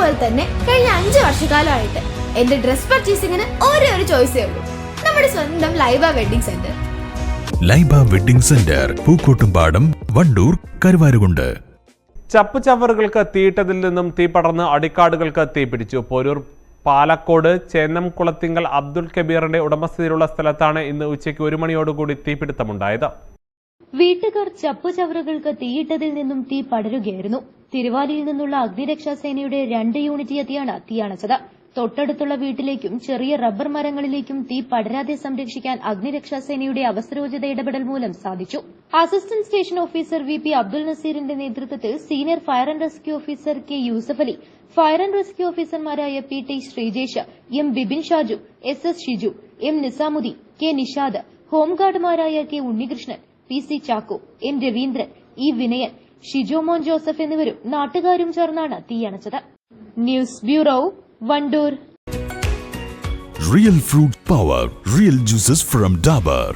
പോലെ തന്നെ കഴിഞ്ഞ അഞ്ച് വർഷക്കാലമായിട്ട് എന്റെ ഡ്രസ് പർച്ചേസിങ്ങിന് ഒരേ ഒരു ചോയ്സേ ഉള്ളൂ. നമ്മുടെ സ്വന്തം Laiba wedding centre Laiba wedding centre Pookkottumpadam Wandoor Karuvarakundu. ചപ്പ് ചവറുകൾക്ക് തീയിട്ടതിൽ നിന്നും തീ പടർന്ന് അടിക്കാടുകൾക്ക് തീ പിടിച്ചു. പോരൂർ പാലക്കോട് ചേന്നം കുളത്തിങ്കൽ അബ്ദുൽ കബീറിന്റെ ഉടമസ്ഥതയിലുള്ള സ്ഥലത്താണ് ഇന്ന് ഉച്ചയ്ക്ക് ഒരു മണിയോടുകൂടി തീപിടുത്തമുണ്ടായത്. വീട്ടുകാർ ചപ്പുചവറുകൾക്ക് തീയിട്ടതിൽ നിന്നും തീ പടരുകയായിരുന്നു. തിരുവാലിയിൽ നിന്നുള്ള അഗ്നിരക്ഷാസേനയുടെ രണ്ട് യൂണിറ്റ് എത്തിയാണ് തീയണച്ചത്. തൊട്ടടുത്തുള്ള വീട്ടിലേക്കും ചെറിയ റബ്ബർ മരങ്ങളിലേക്കും തീ പടരാതെ സംരക്ഷിക്കാൻ അഗ്നിരക്ഷാസേനയുടെ അവസരോചിത ഇടപെടൽ മൂലം സാധിച്ചു. Assistant station officer V P Abdul നസീറിന്റെ നേതൃത്വത്തിൽ senior fire and rescue officer K Yusuf Ali fire and rescue ഓഫീസർമാരായ P T Sreejesh M Bibin Shaju S S Shiju M Nizamuddin K Nishad ഹോംഗാർഡുമാരായ K Unnikrishnan P C Chacko M Raveendran E Vinayan Shijomon Joseph എന്നിവരും നാട്ടുകാരും ചേർന്നാണ് തീയണച്ചത്. News bureau Wandoor. Real fruit power real juices from Dabur